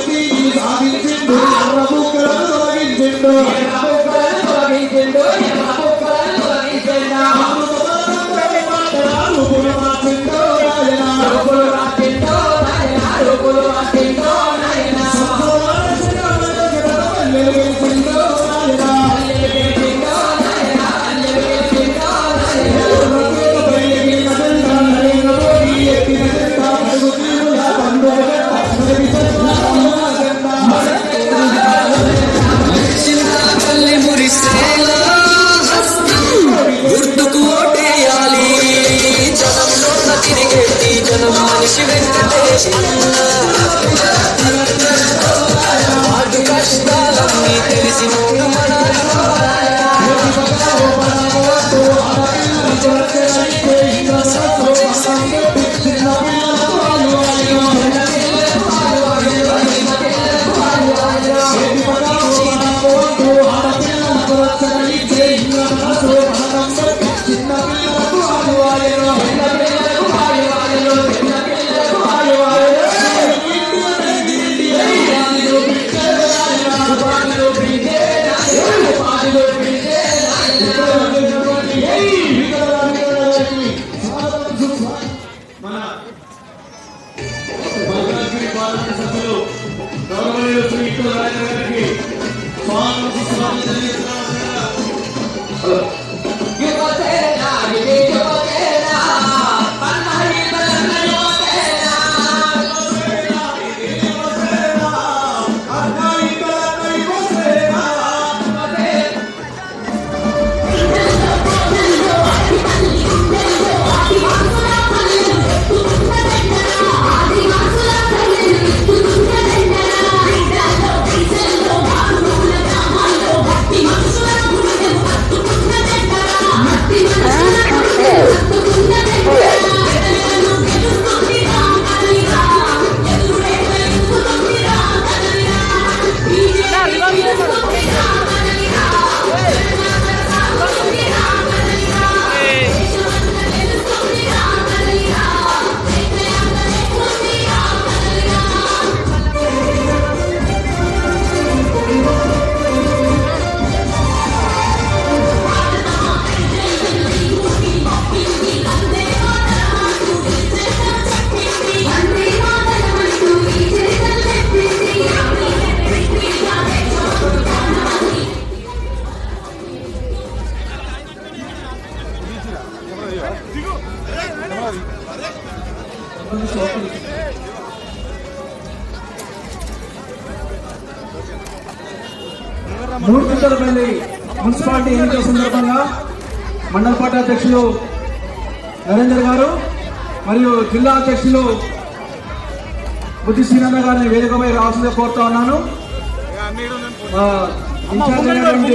ఎత్తి సాగించిండు ఎర్ర బుక్కలను Allah మూడుగుంటలపల్లి municipality ఎన్నికల సందర్భంగా మండల పార్టీ అధ్యక్షులు నరేందర్ గారు మరియు జిల్లా అధ్యక్షులు బుద్ధి శ్రీనంద గారిని వేదికపై రావాల్సిందిగా కోరుతా ఉన్నాను. ఇన్ఛార్జ్ అయినటువంటి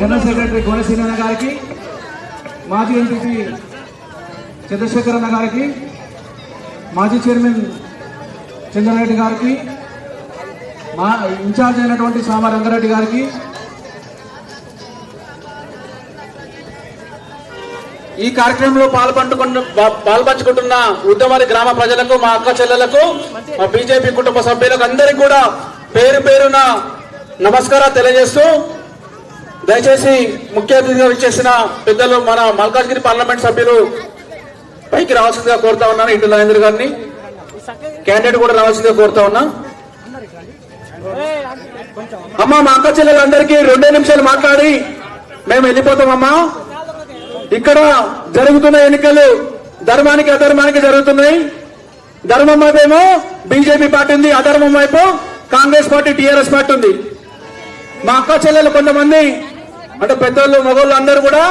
జనరల్ సెక్రటరీ గోన శ్రీనాథ గారికి మాజీ ఎంపీ చంద్రశేఖర్ అన్న గారికి మాజీ చైర్మన్ చంద్రారెడ్డి గారికి మా ఇన్ఛార్జ్ అయినటువంటి సామ రంగారెడ్డి గారికి. ఈ కార్యక్రమంలో పాల్పంటుకున్న పా- పాల్పంచుకుంటున్న ఉద్దమారి గ్రామ ప్రజలకు మా అక్క చెల్లెలకు మా బీజేపీ కుటుంబ సభ్యులకు అందరికీ కూడా పేరు పేరున నమస్కారాలు తెలియజేస్తూ దయచేసి ముఖ్య అతిథిగా ఇచ్చేసిన పెద్దలు మన మల్కాజ్గిరి పార్లమెంట్ సభ్యులు పైకి రావాల్సిందిగా కోరుతా ఉన్నాను. ఇటు నరేంద్ర గారిని. క్యాండిడేట్ కూడా రావాల్సిందిగా కోరుతా ఉన్నా. అమ్మా మా అక్క చెల్లెలందరికీ రెండే నిమిషాలు మాట్లాడి. మేము వెళ్ళిపోతామమ్మా ఇక్కడ జరుగుతున్న ఎన్నికలు ధర్మానికి అధర్మానికి జరుగుతున్నాయి. ధర్మం వైపేమో బీజేపీ పార్టీ ఉంది అధర్మం వైపు కాంగ్రెస్ పార్టీ టీఆర్ఎస్ పార్టీ ఉంది. మా అక్క చెల్లెలు కొంతమంది అంటే పెద్దోళ్ళు మగోళ్ళు అందరూ కూడా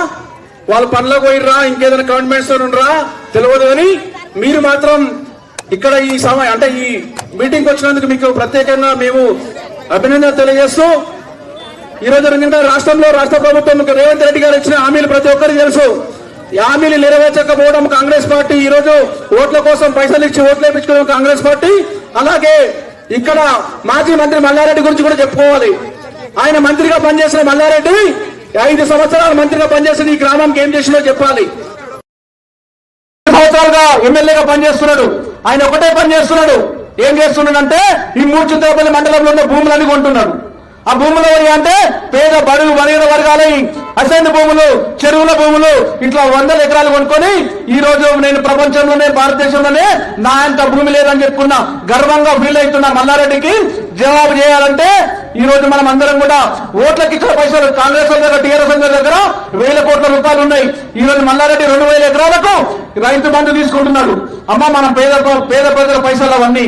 వాళ్ళ పనులకు పోయిర్రా ఇంకేదైనా కమిట్మెంట్స్ ఉండరా తెలియదు అని మీరు మాత్రం ఇక్కడ ఈ సమయం అంటే ఈ మీటింగ్ వచ్చినందుకు మీకు ప్రత్యేకంగా మేము అభినందన తెలియజేస్తూ ఈ రోజు రాష్ట్రంలో రాష్ట్ర ప్రభుత్వం రేవంత్ రెడ్డి గారు ఇచ్చిన హామీలు ప్రతి ఒక్కరికి తెలుసు. ఈ హామీలు నెరవేర్చకపోవడం కాంగ్రెస్ పార్టీ ఈ రోజు ఓట్ల కోసం పైసలు ఇచ్చి ఓట్లు వేయించుకోవడం కాంగ్రెస్ పార్టీ. అలాగే ఇక్కడ మాజీ మంత్రి మల్లారెడ్డి గురించి కూడా చెప్పుకోవాలి. ఆయన మంత్రిగా పనిచేసిన మల్లారెడ్డి ఐదు సంవత్సరాలు మంత్రిగా పనిచేసిన ఈ గ్రామానికి ఏం చేసిందో చెప్పాలి. సంవత్సరాలుగా ఎమ్మెల్యేగా పనిచేస్తున్నాడు. ఆయన ఒకటే పని చేస్తున్నాడు. ఏం చేస్తున్నాడంటే ఈ మూడు చింతపల్లి మండలంలో ఉన్న భూములన్నీ కొంటున్నాడు. ఆ భూములు ఎవరి అంటే పేద బడుగు బలహీన వర్గాలై అసైన్ భూములు చెరువుల భూములు ఇట్లా వందల ఎకరాలు కొనుక్కొని ఈ రోజు నేను ప్రపంచంలోనే భారతదేశంలోనే నా అంత భూమి లేదని చెప్పుకున్నా గర్వంగా ఫీల్ అవుతున్నా మల్లారెడ్డికి జవాబు చేయాలంటే ఈ రోజు మనం అందరం కూడా ఓట్లకి ఇచ్చిన పైసలు కాంగ్రెస్ దగ్గర టీఆర్ఎస్ దగ్గర వేల కోట్ల రూపాయలు ఉన్నాయి. ఈ రోజు మల్లారెడ్డి రెండు వేల ఎకరాలకు రైతు బంధు తీసుకుంటున్నాడు. అమ్మ మనం పేద పేద ప్రజల పైసలు అవన్నీ.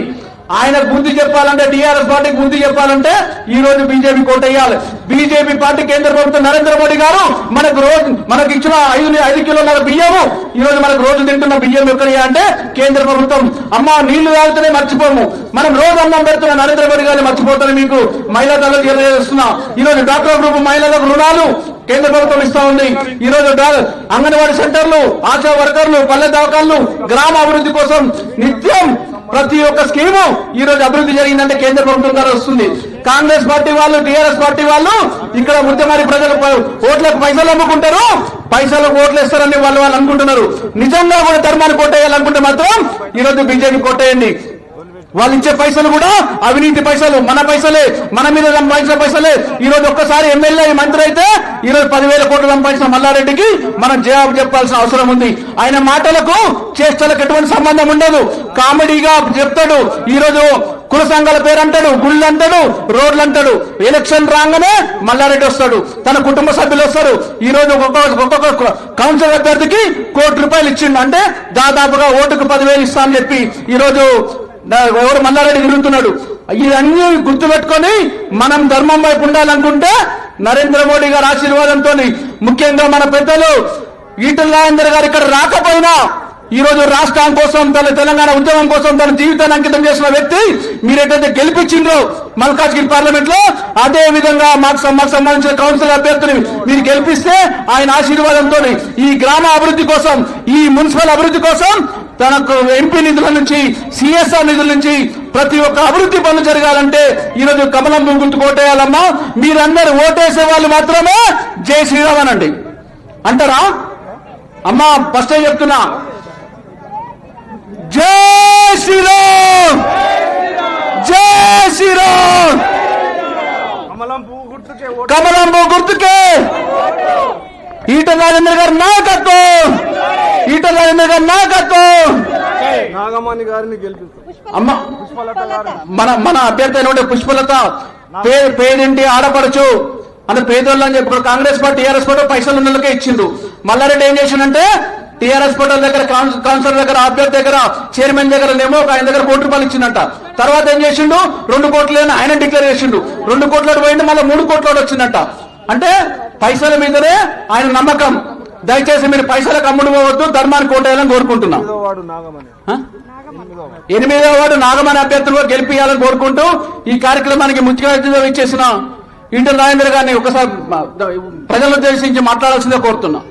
ఆయన బుద్ధి చెప్పాలంటే టీఆర్ఎస్ పార్టీకి బుద్ధి చెప్పాలంటే ఈ రోజు బీజేపీ కోటేయాలి. బీజేపీ పార్టీ కేంద్ర ప్రభుత్వం నరేంద్ర మోడీ గారు మనకు రోజు మనకు ఇచ్చిన ఐదు ఐదు కిలోల బియ్యము ఈ రోజు మనకు రోజు తింటున్న బియ్యం ఎక్కడియా అంటే కేంద్ర ప్రభుత్వం. అమ్మ నీళ్ళు తాగితేనే మర్చిపోము. మనం రోజు అన్నం పెడుతున్న నరేంద్ర మోడీ గారిని మర్చిపోతాను మీకు. మహిళా తల్లకు తెలియజేస్తున్నా ఈ రోజు డాక్టర్ గ్రూప్ మహిళలకు రుణాలు కేంద్ర ప్రభుత్వం ఇస్తా ఉంది. ఈ రోజు అంగన్వాడీ సెంటర్లు ఆశా వర్కర్లు పల్లె దవాఖాన్లు గ్రామ అభివృద్ధి కోసం నిత్యం ప్రతి ఒక్క స్కీము ఈ రోజు అభివృద్ధి జరిగిందంటే కేంద్ర ప్రభుత్వం ద్వారా వస్తుంది. కాంగ్రెస్ పార్టీ వాళ్ళు టీఆర్ఎస్ పార్టీ వాళ్ళు ఇక్కడ ఉద్యమారి ప్రజలు ఓట్లకు పైసలు అమ్ముకుంటారు. పైసలు ఓట్లు ఇస్తారని వాళ్ళు వాళ్ళు అనుకుంటున్నారు. నిజంగా కూడా ధర్మాన్ని కొట్టేయాలనుకుంటే మాత్రం ఈ రోజు బీజేపీ కొట్టేయండి. వాళ్ళు ఇచ్చే పైసలు కూడా అవినీతి పైసలు. మన పైసలే మన మీద సంపాదించిన పైసలే. ఈ రోజు ఒక్కసారి ఎమ్మెల్యే మంత్రి అయితే ఈ రోజు పదివేల కోట్లు సంపాదించిన మల్లారెడ్డికి మనం జవాబు చెప్పాల్సిన అవసరం ఉంది. ఆయన మాటలకు చేష్టలకు ఎటువంటి సంబంధం ఉండదు. కామెడీగా చెప్తాడు. ఈ రోజు కుల సంఘాల పేరు అంటాడు గుళ్ళు అంటాడు రోడ్లు అంటాడు ఎలక్షన్ రాగానే మల్లారెడ్డి వస్తాడు తన కుటుంబ సభ్యులు వస్తారు. ఈ రోజు ఒక్కొక్క ఒక్కొక్క అభ్యర్థికి కోటి రూపాయలు ఇచ్చిండు. అంటే దాదాపుగా ఓటుకు పదివేలు ఇస్తా అని చెప్పి ఈ రోజు ఎవరు మల్లారెడ్డి తిరుగుతున్నాడు ఇవన్నీ గుర్తుపెట్టుకొని మనం ధర్మం వైపు ఉండాలనుకుంటే నరేంద్ర మోడీ గారి ఆశీర్వాదంతో ముఖ్యంగా మన పెద్దలు ఈటల రాజేందర్ గారు ఇక్కడ రాకపోయినా ఈరోజు రాష్ట్రం కోసం తన తెలంగాణ ఉద్యమం కోసం తన జీవితాన్ని అంకితం చేసిన వ్యక్తి మీరేటైతే గెలిపించిండ్రో మల్కాజ్గిరి పార్లమెంట్లో అదే విధంగా మాకు మాకు సంబంధించిన కౌన్సిల్ అభ్యర్థిని మీరు గెలిపిస్తే ఆయన ఆశీర్వాదంతో ఈ గ్రామ అభివృద్ధి కోసం ఈ మున్సిపల్ అభివృద్ధి కోసం తనకు ఎంపీ నిధుల నుంచి సిఎస్ఆర్ నిధుల నుంచి ప్రతి ఒక్క అభివృద్ధి పనులు జరగాలంటే ఈ రోజు కమలం గుర్తు కోటేయాలమ్మా. మీరందరూ ఓటేసే వాళ్ళు మాత్రమే జై శ్రీరామ్ అనండి. అంటారా? అమ్మా ఫస్ట్ చెప్తున్నా. జై శ్రీరామ్! జై శ్రీరామ్! కమలం పువ్వు గుర్తుకే ఈటల రాజేంద్ర గారి నాయకత్వం! ఈటల రాజేంద్ర గారి నాయకత్వం! నాగమణి గారిని అమ్మ మన మన అభ్యర్థి అయిన పుష్పలత. పే పేదింటి ఆడపడచ్చు అని పేదోళ్ళు అని చెప్పి కాంగ్రెస్ పార్టీ టీఆర్ఎస్ పార్టీ పైసలు ఉన్న ఇచ్చిండు మల్లారెడ్డి ఏం చేసిండంటే టీఆర్ఎస్ పార్టీ దగ్గర కౌన్స్- కౌన్సిలర్ దగ్గర అభ్యర్థి దగ్గర చైర్మన్ దగ్గర నేమో ఒక ఆయన దగ్గర కోటి రూపాయలు ఇచ్చిందంట. తర్వాత ఏం చేసిండు? రెండు కోట్లు ఆయన డిక్లేర్ చేసిండు. రెండు కోట్ల పోయింది మళ్ళీ మూడు కోట్ల వచ్చిందంట. అంటే పైసల మీదనే ఆయన నమ్మకం. దయచేసి మీరు పైసలకు అమ్ముడు పోవద్దు ధర్మాన్ని కోటేయాలని కోరుకుంటున్నాం. ఐదో వాడు నాగమణి? ఎనిమిదవ అభ్యర్థులు గెలిపియాలని కోరుకుంటూ ఈ కార్యక్రమానికి ముఖ్య అతిథిగా ఇచ్చేసిన ఇంటర్ రాజేంద్ర గారిని ఒకసారి ప్రజలను ఉద్దేశించి మాట్లాడాల్సిందే కోరుతున్నా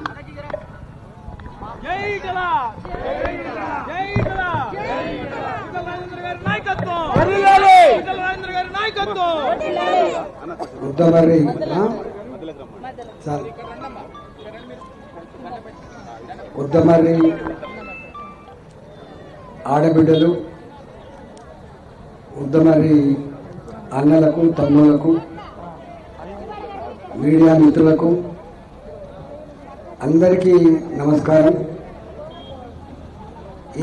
జై కళ జై కళ ఈటల రాజేంద్ర గారి నాయకత్వం ఈటల రాజేంద్ర గారి నాయకత్వం ఉద్దమరి ఉద్దమరి ఆడబిడ్డలు. ఉద్దమరి అన్నలకు తమ్ములకు మీడియా మిత్రులకు అందరికీ నమస్కారం.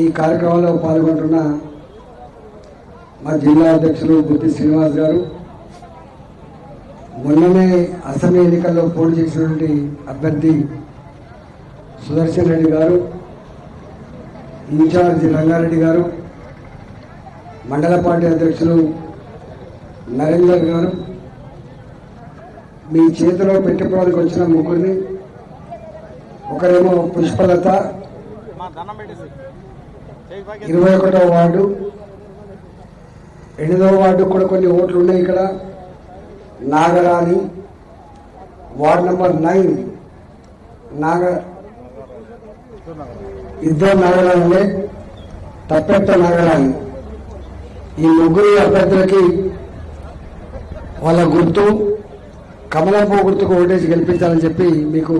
ఈ కార్యక్రమంలో పాల్గొంటున్న మా జిల్లా అధ్యక్షులు బుద్ధి శ్రీనివాస్ గారు మొన్ననే అసెంబ్లీ ఎన్నికల్లో పోటీ చేసినటువంటి అభ్యర్థి సుదర్శన్ రెడ్డి గారు ఇన్ఛార్జి రంగారెడ్డి గారు మండల పార్టీ అధ్యక్షులు నరేందర్ గారు మీ చేతిలో పెట్టుకోవడానికి వచ్చిన ముగ్గురిని ఒకరేమో పుష్పలత ఇరవై ఒకటో వార్డు ఎనిమిదవ వార్డు కూడా కొన్ని ఓట్లు ఉన్నాయి ఇక్కడ. నాగరాణి వార్డ్ నెంబర్ నైన్ నాగ ఇద్దరు నాగరాణులే తప్పెత్త నాగరాణి. ఈ ముగ్గురు అభ్యర్థులకి వాళ్ళ గుర్తు కమలంపూ గుర్తుకు ఓటేసి గెలిపించాలని చెప్పి మీకు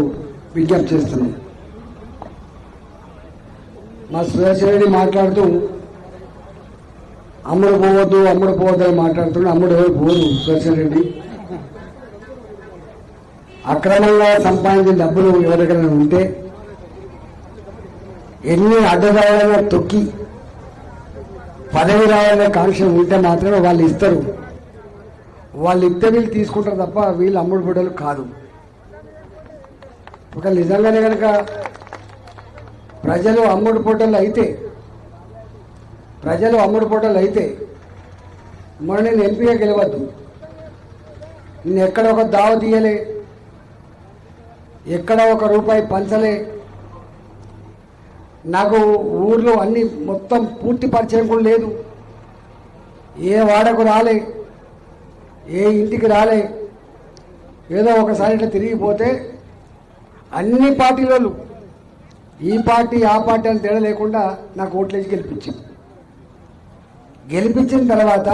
విజ్ఞప్తి చేస్తున్నాం. మా సురేష్ రెడ్డి మాట్లాడుతూ అమ్ముడు పోవద్దు అమ్ముడు పోవద్దు అని మాట్లాడుతున్నాడు అమ్ముడు ఎవరు సుదర్శన్ రెడ్డి అక్రమంగా సంపాదించిన డబ్బులు ఎవరికైనా ఉంటే ఎన్ని అడ్డదారులైనా తొక్కి పదవి రావాలనే కాంక్ష ఉంటే మాత్రమే వాళ్ళు ఇస్తారు. వాళ్ళు ఇస్తే వీళ్ళు తీసుకుంటారు తప్ప వీళ్ళు అమ్ముడు బిడ్డలు కాదు. ఒక నిజంగానే కనుక ప్రజలు అమ్ముడు పొట్టలు అయితే ప్రజలు అమ్ముడు అయితే మరి నేను ఎంపీగా గెలవద్దు. నేను ఎక్కడ ఒక దావ తీయలే ఎక్కడ ఒక రూపాయి పంచలే. నాకు ఊర్లో అన్ని మొత్తం పూర్తి పరిచయం కూడా లేదు. ఏ వాడకు రాలే ఏ ఇంటికి రాలే. ఏదో ఒకసారి ఇట్లా తిరిగిపోతే అన్ని పార్టీలలో ఈ పార్టీ ఆ పార్టీ అని తేడా లేకుండా నాకు ఓట్లేసి గెలిపించింది. గెలిపించిన తర్వాత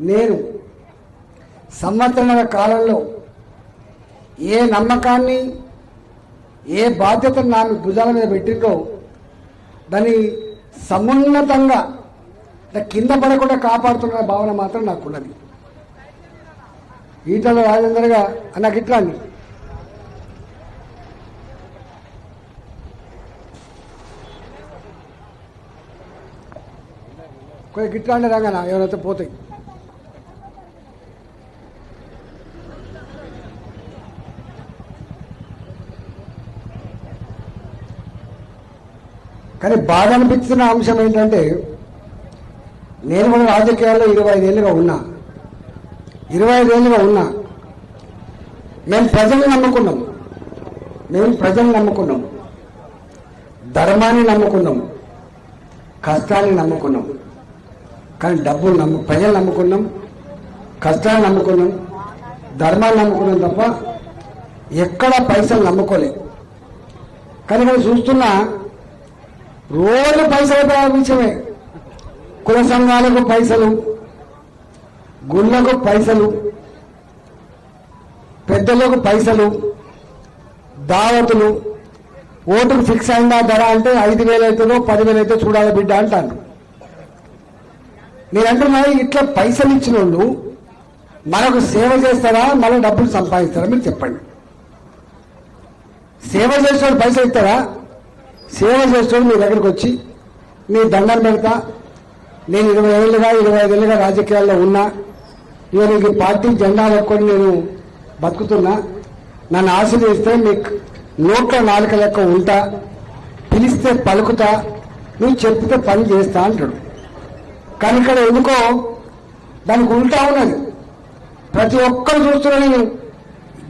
నేను సంవత్సరాల కాలంలో ఏ నమ్మకాన్ని ఏ బాధ్యతను నా భుజాల మీద పెట్టిందో దాన్ని సమున్నతంగా కింద పడకుండా కాపాడుతున్న భావన మాత్రం నాకున్నది. ఈటల రాజేందర్గా నాకు ఇట్లా అండి కొంచెం గిట్లా అంటే ఎవరైతే పోతాయి కానీ బాధ అనిపిస్తున్న అంశం ఏంటంటే నేను కూడా రాజకీయాల్లో ఇరవై ఐదేళ్ళుగా ఉన్నా. ఇరవై ఐదేళ్ళుగా ఉన్నా. మేము ప్రజల్ని నమ్ముకున్నాం. మేము ప్రజల్ని నమ్ముకున్నాం. ధర్మాన్ని నమ్ముకున్నాం. కష్టాన్ని నమ్ముకున్నాం. కానీ డబ్బులు నమ్ము ప్రజలు నమ్ముకున్నాం కష్టాలు నమ్ముకున్నాం ధర్మాలు నమ్ముకున్నాం తప్ప ఎక్కడ పైసలు నమ్ముకోలేదు. కానీ ఇక్కడ చూస్తున్నా రోజు పైసలు ప్రారంభించమే కుల సంఘాలకు పైసలు గుళ్ళకు పైసలు పెద్దలకు పైసలు దావతులు ఓటుకు ఫిక్స్ అయిందా ధర అంటే ఐదు వేలు అవుతుందో పదివేలు అయితే చూడాలి బిడ్డ అంటాను నేను ఇట్లా పైసలు ఇచ్చిన వాళ్ళు మనకు సేవ చేస్తారా? మన డబ్బులు సంపాదిస్తారా? మీరు చెప్పండి. సేవ చేసేవాడు పైసలు ఇస్తారా? సేవ చేసేవాడు మీ దగ్గరికి వచ్చి మీ దండం పెడతా. నేను ఇరవై ఏళ్ళుగా ఇరవై ఐదేళ్ళుగా రాజకీయాల్లో ఉన్నా. నేను ఈ పార్టీ జెండా పట్టుకొని నేను బతుకుతున్నా. నన్ను ఆశీర్వదిస్తే మీకు నోట్ల నాలుక లెక్క ఉంటా. పిలిస్తే పలుకుతా. నువ్వు చెప్తే పని చేస్తా అంటాడు. కానీ ఇక్కడ ఎందుకో దానికి ఉల్టా ఉన్నది. ప్రతి ఒక్కరు చూస్తున్నా నేను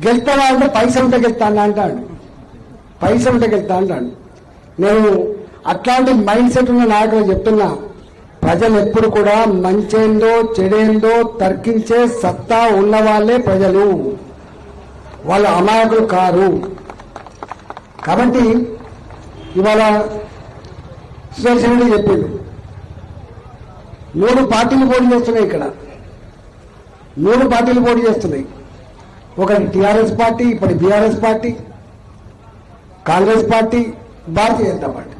గెలుస్తావా అంటే పైసలు ఉంటే గెలుస్తాను అంటాడు. పైసలు ఉంటే గెలుస్తా అంటాడు. నేను అట్లాంటి మైండ్ సెట్ ఉన్న నాయకులు చెప్తున్నా ప్రజలు ఎప్పుడు కూడా మంచేందో చెడేందో తర్కించే సత్తా ఉన్న వాళ్ళే ప్రజలు. వాళ్ళు అమాయకులు కారు. కాబట్టి ఇవాళ సుదర్శన్ రెడ్డి చెప్పిండు మూడు పార్టీలు పోటీ చేస్తున్నాయి ఇక్కడ. మూడు పార్టీలు పోటీ చేస్తున్నాయి. ఒకటి టీఆర్ఎస్ పార్టీ ఇప్పటి B R S party Congress party Bharatiya Janata party.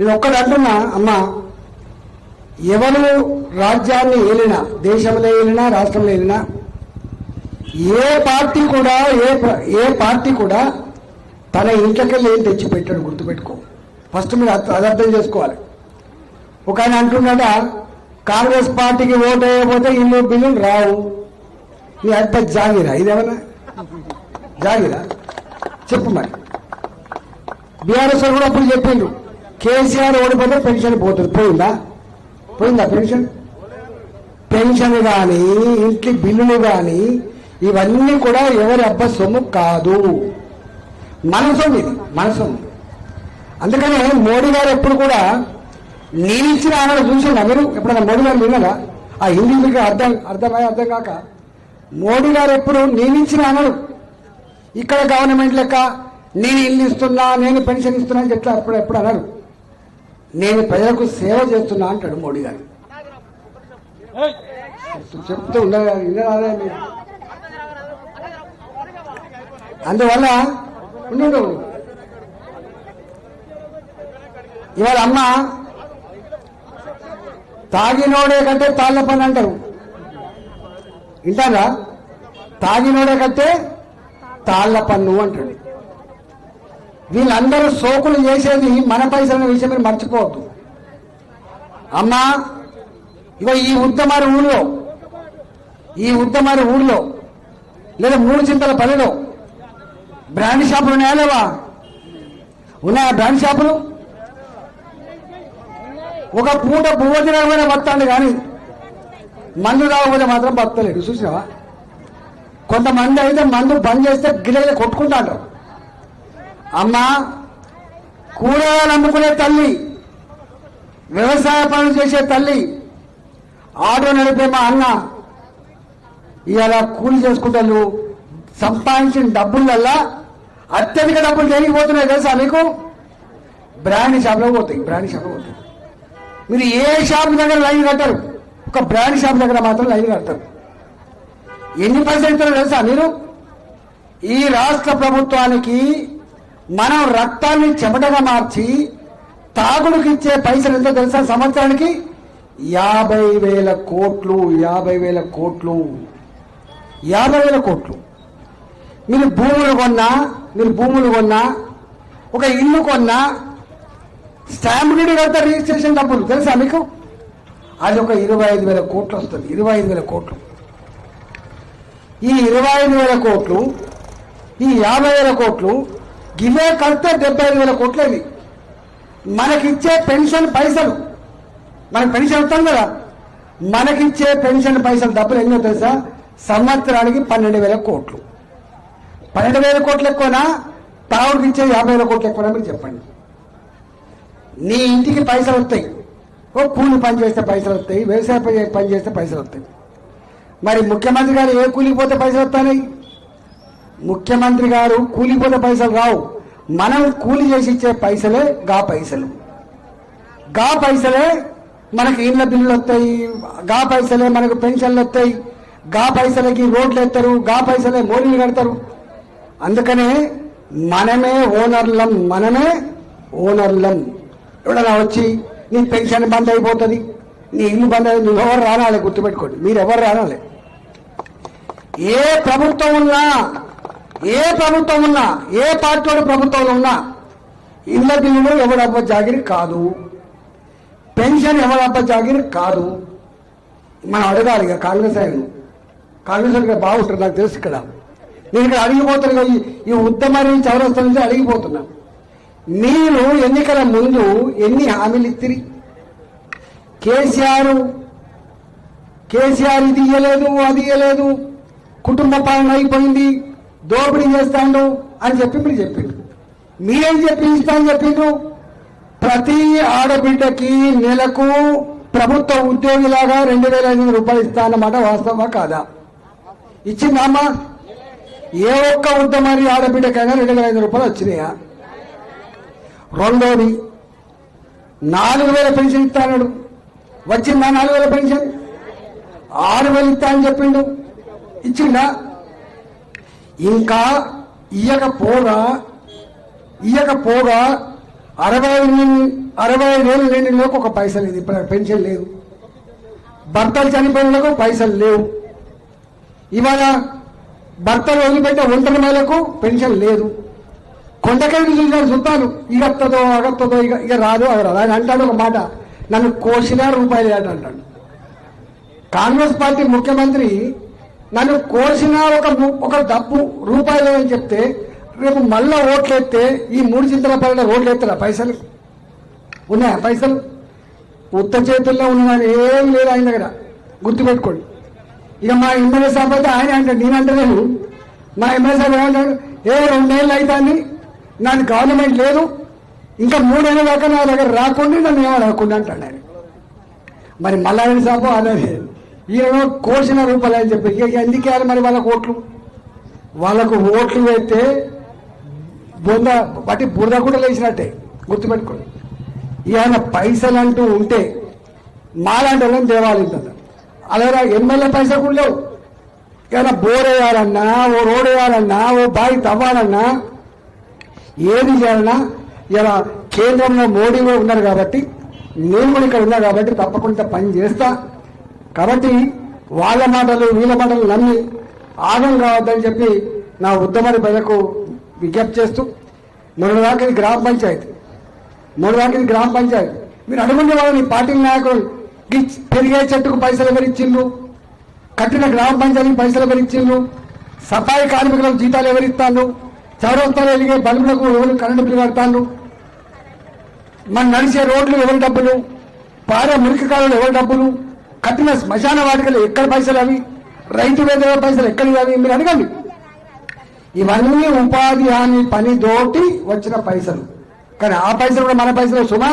నేను ఒక్కటి అంటున్నా అమ్మ ఎవరు రాజ్యాన్ని ఏలినా దేశంలో ఏలినా రాష్ట్రంలో ఏలినా ఏ పార్టీ కూడా ఏ ఏ పార్టీ కూడా తన ఇంట్లోకెళ్ళి ఏం తెచ్చి పెట్టాడు గుర్తుపెట్టుకో. ఫస్ట్ మీరు అర్థ- అది అర్థం చేసుకోవాలి. ఒక ఆయన అంటున్నాడ కాంగ్రెస్ పార్టీకి ఓటు వేయకపోతే ఇల్లు బిల్లులు రావు. ఇది అంత జాగిరా ఇదేమన్నా? జాగిరా? చెప్పు మరి. బీఆర్ఎస్ కూడా అప్పుడు చెప్పిండు కేసీఆర్ ఓడిపోతే పెన్షన్ పోతుంది. పోయిందా? పోయిందా పెన్షన్? పెన్షన్ కానీ ఇంటి బిల్లులు కానీ ఇవన్నీ కూడా ఎవరి అబ్బ సొమ్ము కాదు. మనసు ఇది మనసు అందుకనే మోడీ గారు ఎప్పుడు కూడా నేనిచ్చిన ఆనాడు చూసాను మీరు ఎప్పుడైనా మోడీ గారు విన్నారా? ఆ హిందీ మీకు అర్థం అర్థమై అర్థం కాక. మోడీ గారు ఎప్పుడు నేనిచ్చిన అనడు ఇక్కడ గవర్నమెంట్ లెక్క నేను ఇల్లు ఇస్తున్నా నేను పెన్షన్ ఇస్తున్నా అని చెప్తారు. అప్పుడు ఎప్పుడు అన్నారు నేను ప్రజలకు సేవ చేస్తున్నా అంటాడు మోడీ గారు. చెప్తూ ఉండగా వినరాదా మీరు? అందువల్ల ఉండు ఇవాళ అమ్మ తాగినోడే కంటే తాళ్ళ పని అంటారు. వింటారా? తాగినోడే కంటే తాళ్ళ పన్ను అంటాడు వీళ్ళందరూ సోకులు చేసేది మన పైసల విషయం మీరు మర్చిపోవద్దు. అమ్మా ఇగో ఈ ఉద్దమారి ఊళ్ళో ఈ ఉద్దమారి ఊళ్ళో లేదా మూడు చింతల పల్లెలో బ్రాండ్ షాపులు ఉన్నాయా లేవా? ఉన్నాయా బ్రాండ్ షాపులు? ఒక పూట పువ్వు తినకపోయినా బతాడు కానీ మందు రాకపోతే మాత్రం బతలేడు చూసినావా? కొంతమంది అయితే మందు బంద్ చేస్తే గిలగిల కొట్టుకుంటాడు అమ్మా కూరగాయలు అమ్ముకునే తల్లి వ్యవసాయ పనులు చేసే తల్లి ఆటో నడిపే మా అన్న ఇవాళ కూలి చేసుకుంటారు సంపాదించిన డబ్బులల్లా అత్యధిక డబ్బులు దేనికి పోతున్నాయి తెలుసా మీకు? బ్రాండ్ షాప్లో పోతాయి బ్రాండ్ షాప్లో పోతాయి. మీరు ఏ షాప్ దగ్గర లైన్ కట్టరు? ఒక బ్రాండ్ షాప్ దగ్గర మాత్రం లైన్ కడతారు. ఎన్ని పైసలు ఇస్తారో తెలుసా మీరు? ఈ రాష్ట్ర ప్రభుత్వానికి మనం రక్తాన్ని చెమటగా మార్చి తాగుడుకి ఇచ్చే పైసలు ఎంతో తెలుసా సంవత్సరానికి? యాభై వేల కోట్లు యాభై వేల కోట్లు. యాభై వేల కోట్లు. మీరు భూములు కొన్నా మీరు భూములు కొన్నా ఒక ఇల్లు కొన్నా స్టాంప్ డ్యూటీ కడతారు రిజిస్ట్రేషన్ డబ్బులు తెలుసా మీకు? అది ఒక ఇరవై ఐదు వేల కోట్లు వస్తుంది ఇరవై ఐదు వేల కోట్లు. ఈ ఇరవై ఐదు వేల కోట్లు ఈ యాభై వేల కోట్లు గివే కడితే డెబ్బై ఐదు వేల కోట్లు అవి మనకిచ్చే పెన్షన్ పైసలు మనకి పెన్షన్ వస్తాం కదా మనకిచ్చే పెన్షన్ పైసలు డబ్బులు ఎన్నో తెలుసా? సంవత్సరానికి పన్నెండు వేల కోట్లు. పన్నెండు వేల కోట్లు ఎక్కువనా? తావుడికి ఇచ్చే యాభై వేల కోట్లు ఎక్కువనా మీరు చెప్పండి. నీ ఇంటికి పైసలు వస్తాయి. ఓ కూలి పని చేస్తే పైసలు వస్తాయి వ్యవసాయ పని చేస్తే పైసలు వస్తాయి. మరి ముఖ్యమంత్రి గారు ఏ కూలికి పోతే పైసలు వస్తాయి? ముఖ్యమంత్రి గారు కూలికి పోతే పైసలు రావు. మనం కూలి చేసి ఇచ్చే పైసలే గా పైసలు. గా పైసలే మనకి ఇండ్ల బిల్లులు వస్తాయి గా పైసలే మనకు పెన్షన్లు వస్తాయి గా పైసలకి రోడ్లు ఎత్తారు గా పైసలే మోరీలు కడతారు. అందుకనే మనమే ఓనర్లం మనమే ఓనర్లం. ఎవడన్నా వచ్చి నీ పెన్షన్ బంద్ అయిపోతుంది నీ ఇల్లు బంద్ అయి నువ్వు ఎవరు రానాలి గుర్తుపెట్టుకోండి. మీరు ఎవరు రానాలి. ఏ ప్రభుత్వం ఉన్నా ఏ ప్రభుత్వం ఉన్నా ఏ పార్టీ ప్రభుత్వంలో ఉన్నా ఇళ్ళ బిల్లులు ఎవడబ్బ జాగిరి కాదు. పెన్షన్ ఎవడబ్బ జాగిరి కాదు. మనం అడగాలి ఇక కాంగ్రెస్ ఆయన కాంగ్రెస్ ఇక్కడ బాగుంటారు నాకు తెలుసు ఇక్కడ. నేను ఇక్కడ అడిగిపోతాను ఈ- ఈ చౌరస్తా నుంచి అడిగిపోతున్నాను మీరు ఎన్నికల ముందు ఎన్ని హామీలు ఇచ్చిరి కేసీఆర్ కేసీఆర్ ఇది ఇయ్యలేదు అది ఇయ్యలేదు కుటుంబ పాలన అయిపోయింది దోపిడీ చేస్తాడు అని చెప్పి మీరు చెప్పారు మీరేం చెప్పి ఇస్తామని చెప్పిండ్రు? ప్రతి ఆడబిడ్డకి నెలకు ప్రభుత్వ ఉద్యోగిలాగా రెండు వేల ఐదు వందల రూపాయలు ఇస్తానమాట అన్నమాట వాస్తవమా కాదా? ఇచ్చిందమ్మా ఏ ఒక్క ఉద్దమారి ఆడబిడ్డకైనా రెండు వేల ఐదు రూపాయలు వచ్చినాయా? రెండోది నాలుగు వేల పెన్షన్ ఇస్తాడు వచ్చిందా నాలుగు వేల పెన్షన్? ఆరు వేలు ఇస్తా అని చెప్పిండు. ఇచ్చిందా ఇంకా ఇయ్యకపోగా ఇయ్యకపోగా అరవై అరవై ఐదేళ్ళు లేని లోపు ఒక పైసలు లేదు. ఇప్పుడు పెన్షన్ లేదు. భర్తలు చనిపోయినకు పైసలు లేవు. ఇవాళ భర్తలు వదిలిపెట్టే ఒంటరి మహిళకు పెన్షన్ లేదు. కొండకెళ్ళి చూసారు చూస్తాను ఇక అగత్తదో ఇక ఇక రాదు అది రాదు. ఆయన అంటాడు ఒక మాట. నన్ను కోసినా రూపాయలు లేట అంటాడు. కాంగ్రెస్ పార్టీ ముఖ్యమంత్రి నన్ను కోసిన ఒక ఒక డబ్బు రూపాయలు అని చెప్తే రేపు మళ్ళా ఓట్లు ఎత్తే ఈ మూడు చింతల పైన ఓట్లు ఎత్తరా పైసలు? ఉన్నాయా పైసలు? ఉత్త చేతుల్లో ఉన్నాయని ఏం లేదు ఆయన దగ్గర. గుర్తుపెట్టుకోండి. ఇక మా ఎమ్మెల్యే సాబ్ అయితే ఆయన అంటాడు నేను అంటలేదు మా ఎమ్మెల్యే సాబ్ ఏమంటాడు ఏ రెండేళ్ళు అవుతాన్ని నన్ను గవర్నమెంట్ లేదు. ఇంకా మూడేళ్ళ దాకా నా దగ్గర రాకుండా నన్ను ఏమో రాకుండా అంటాడు ఆయన. మరి మల్లారెడ్డి సాబు అలాగే ఈయన కోసిన రూపాయలు అని చెప్పి. ఎందుకే మరి వాళ్ళకు ఓట్లు? వాళ్ళకు ఓట్లు వేస్తే బొంద బట్టి బురద కూడా లేచినట్టే గుర్తుపెట్టుకోండి. ఈయన పైసలు అంటూ ఉంటే మాలాంటి వాళ్ళని దేవాలయం అలాగే ఎమ్మెల్యే పైసలు కూడా లేవు. ఏమైనా బోర్ వేయాలన్నా ఓ రోడ్ వేయాలన్నా ఓ బావి తవ్వాలన్నా ఏది చేయాలన్నా ఇలా కేంద్రంలో మోడీ ఉన్నారు కాబట్టి నేను కూడా ఇక్కడ ఉన్నా కాబట్టి తప్పకుండా పని చేస్తా. కాబట్టి వాళ్ళ మాటలు వీళ్ళ మాటలు నమ్మి ఆగం కావద్దని చెప్పి నా ఉద్దమని ప్రజలకు విజ్ఞప్తి చేస్తూ మొన్నదాకా ఇది గ్రామ పంచాయతీ. మొన్నదాకా ఇది గ్రామ పంచాయతీ. మీరు అడుగుండే వాళ్ళని పార్టీ నాయకులు పెరిగే చెట్టుకు పైసలు ఎవరిచ్చిండ్రు కట్టిన గ్రామ పంచాయతీకి పైసలు ఎవరిచ్చిండ్రు సఫాయి కార్మికులకు జీతాలు ఎవరిస్తాను చౌరస్తాలు వెలిగే బల్బులకు ఎవరు కరెంటు బిల్లు కడతాను మన నడిచే రోడ్లు ఎవరి డబ్బులు? పారే మురికి కాలువలు ఎవరి డబ్బులు? కట్టిన శ్మశాన వాటికలు ఎక్కడ పైసలు అవి? రైతు వేద పైసలు ఎక్కడివి అవి? మీరు అడగండి. ఇవన్నీ ఉపాధి హామీ పని దోటి వచ్చిన పైసలు. కానీ ఆ పైసలు కూడా మన పైసలు సుమా.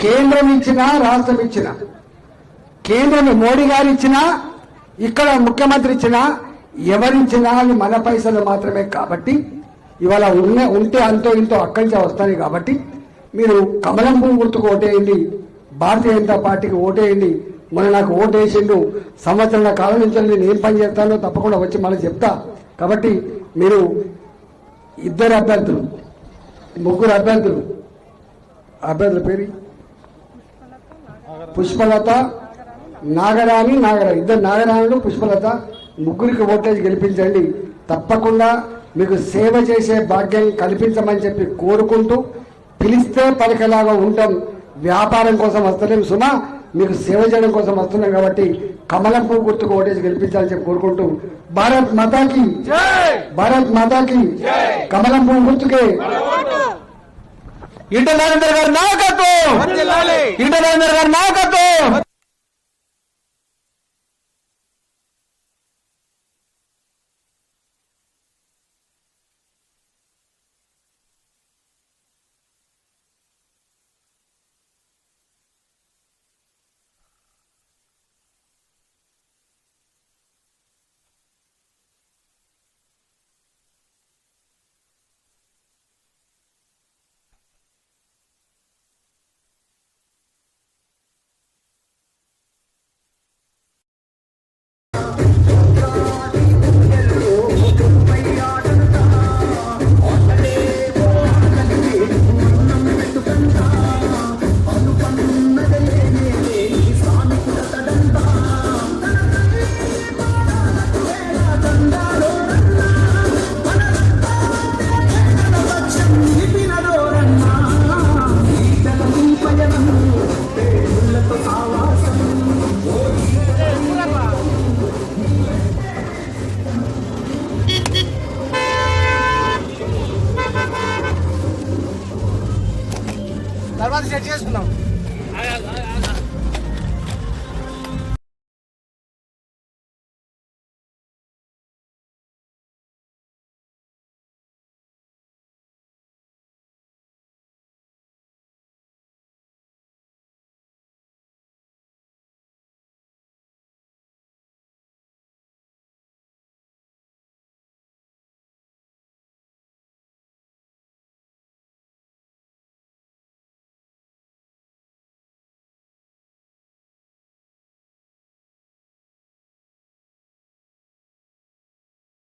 కేంద్రం ఇచ్చినా రాష్ట్రం ఇచ్చినా. కేంద్రం మోడీ గారు ఇచ్చినా ఇక్కడ ముఖ్యమంత్రి ఇచ్చినా ఎవరిచ్చినా మన పైసలు మాత్రమే కాబట్టి ఇవాళ ఉన్న ఉంటే అంతో ఇంతో అక్కడి నుంచి వస్తాయి కాబట్టి మీరు కమలం పువ్వు గుర్తుకు ఓటేయండి. భారతీయ జనతా పార్టీకి ఓటేయండి. మొన్న నాకు ఓటేసిండు. సంవత్సరాల కాలం నుంచి నేను ఏం పని చేస్తానో తప్పకుండా వచ్చి మళ్ళీ చెప్తా. కాబట్టి మీరు ఇద్దరు అభ్యర్థులు ముగ్గురు అభ్యర్థులు. అభ్యర్థుల పేరు? పుష్పలత నాగరాణి నాగరాణి. ఇద్దరు నాగరాణులు పుష్పలత ముగ్గురికి ఓటేసి గెలిపించండి. తప్పకుండా మీకు సేవ చేసే భాగ్యం కల్పించమని చెప్పి కోరుకుంటూ పిలిస్తే పలికలాగా ఉంటాం వ్యాపారం కోసం వస్తలేం సుమా. మీకు సేవ చేయడం కోసం వస్తున్నాం కాబట్టి కమలం పువ్వు గుర్తుకు ఓటేసి గెలిపించాలని చెప్పి కోరుకుంటూ భారత్ మాతాకి. భారత్ మాతాకి. కమలం పువ్వు గుర్తుకే. ఈటల రాజేందర్ గారి నాయకత్వం! ఈటల రాజేందర్ గారి నాయకత్వం! తర్వాత సెట్ చేసుకుందాం.